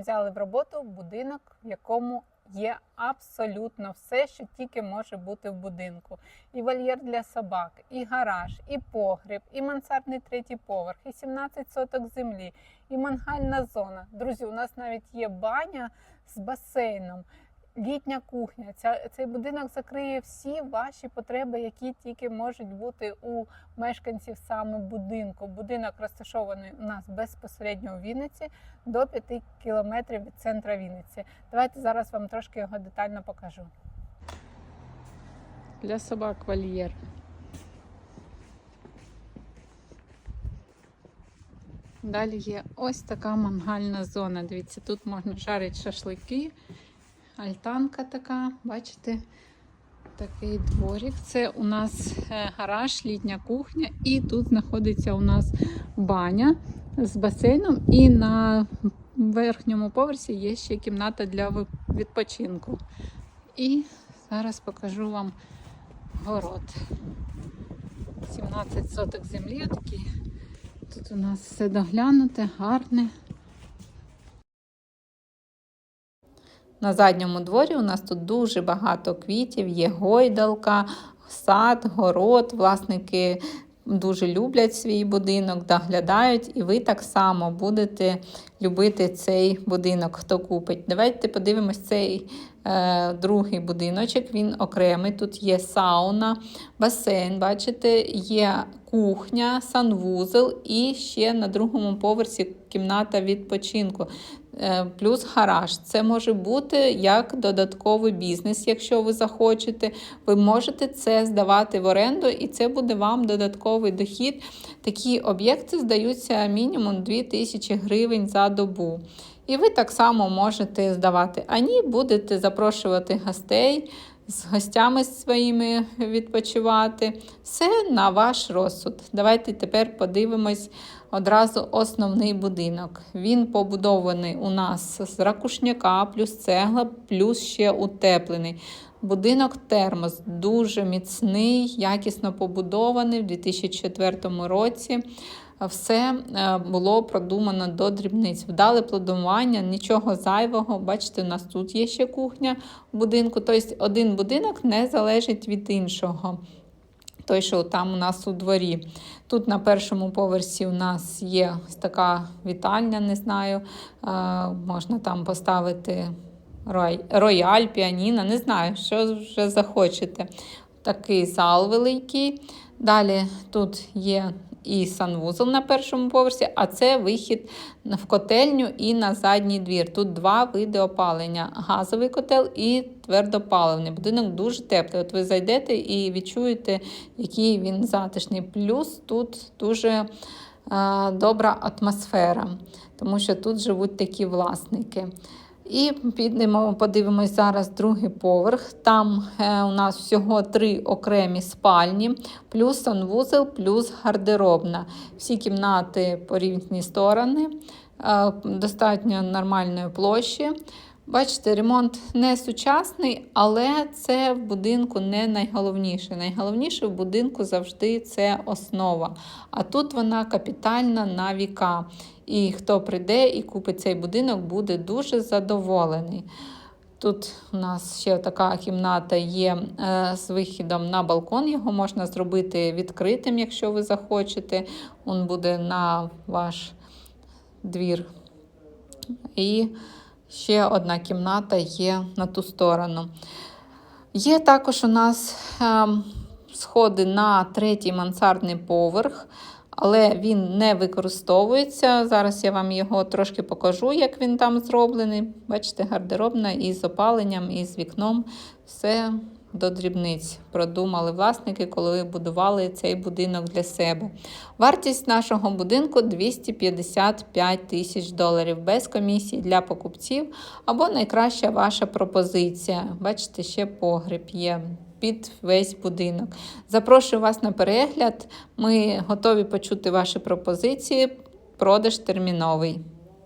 Взяли в роботу будинок, в якому є абсолютно все, що тільки може бути в будинку. І вольєр для собак, і гараж, і погріб, і мансардний третій поверх, і 17 соток землі, і мангальна зона. Друзі, у нас навіть є баня з басейном. Літня кухня. Ця, цей будинок закриє всі ваші потреби, які тільки можуть бути у мешканців саме будинку. Будинок розташований у нас безпосередньо у Вінниці до 5 кілометрів від центра Вінниці. Давайте зараз вам трошки його детально покажу. Для собак вольєр. Далі є ось така мангальна зона. Дивіться, тут можна жарити шашлики, альтанка така, бачите, такий дворик. Це у нас е, гараж, літня кухня, і тут знаходиться у нас баня з басейном, і на верхньому поверсі є ще кімната для відпочинку. І зараз покажу вам город. 17 соток землі такі. Тут у нас все доглянуте, гарне. На задньому дворі у нас тут дуже багато квітів, є гойдалка, сад, город. Власники дуже люблять свій будинок, доглядають, і ви так само будете любити цей будинок, хто купить. Давайте подивимось цей е, другий будиночок. Він окремий. Тут є сауна, басейн, бачите, є кухня, санвузол і ще на другому поверсі кімната відпочинку. Е, Плюс гараж. Це може бути як додатковий бізнес, якщо ви захочете. Ви можете це здавати в оренду, і це буде вам додатковий дохід. Такі об'єкти здаються мінімум 2000 гривень за добу. І ви так само можете здавати. А ні, будете запрошувати гостей з гостями своїми відпочивати. Все на ваш розсуд. Давайте тепер подивимось одразу основний будинок. Він побудований у нас з ракушняка, плюс цегла, плюс ще утеплений. Будинок термос дуже міцний, якісно побудований в 2004 році. Все е, було продумано до дрібниць. Вдале плодування, нічого зайвого. Бачите, у нас тут є ще кухня в будинку. Тобто один будинок не залежить від іншого. Той, що там у нас у дворі. Тут на першому поверсі у нас є така вітальня, не знаю. Е, можна там поставити рояль, піаніно, не знаю, що вже захочете. Такий зал великий. Далі тут є і санвузол на першому поверсі, а це вихід в котельню і на задній двір. Тут два види опалення: газовий котел і твердопаливний. Будинок дуже теплий. От ви зайдете і відчуєте, який він затишний. Плюс тут дуже е, добра атмосфера, тому що тут живуть такі власники. І підемо, подивимось зараз другий поверх. Там е, у нас всього три окремі спальні, плюс санвузел, плюс гардеробна. Всі кімнати по різні сторони, е, достатньо нормальної площі. Бачите, ремонт не сучасний, але це в будинку не найголовніше. Найголовніше в будинку завжди це основа. А тут вона капітальна на віка. І хто прийде і купить цей будинок, буде дуже задоволений. Тут у нас ще така кімната є е, з вихідом на балкон. Його можна зробити відкритим, якщо ви захочете. Він буде на ваш двір. І ще одна кімната є на ту сторону. Є також у нас ем, сходи на третій мансардний поверх, але він не використовується. Зараз я вам його трошки покажу, як він там зроблений. Бачите, гардеробна із опаленням, і з вікном. Все до дрібниць продумали власники, коли будували цей будинок для себе. Вартість нашого будинку 255 тисяч доларів без комісії для покупців або найкраща ваша пропозиція. Бачите, ще погреб є. Під весь будинок. Запрошую вас на перегляд. Ми готові почути ваші пропозиції. Продаж терміновий.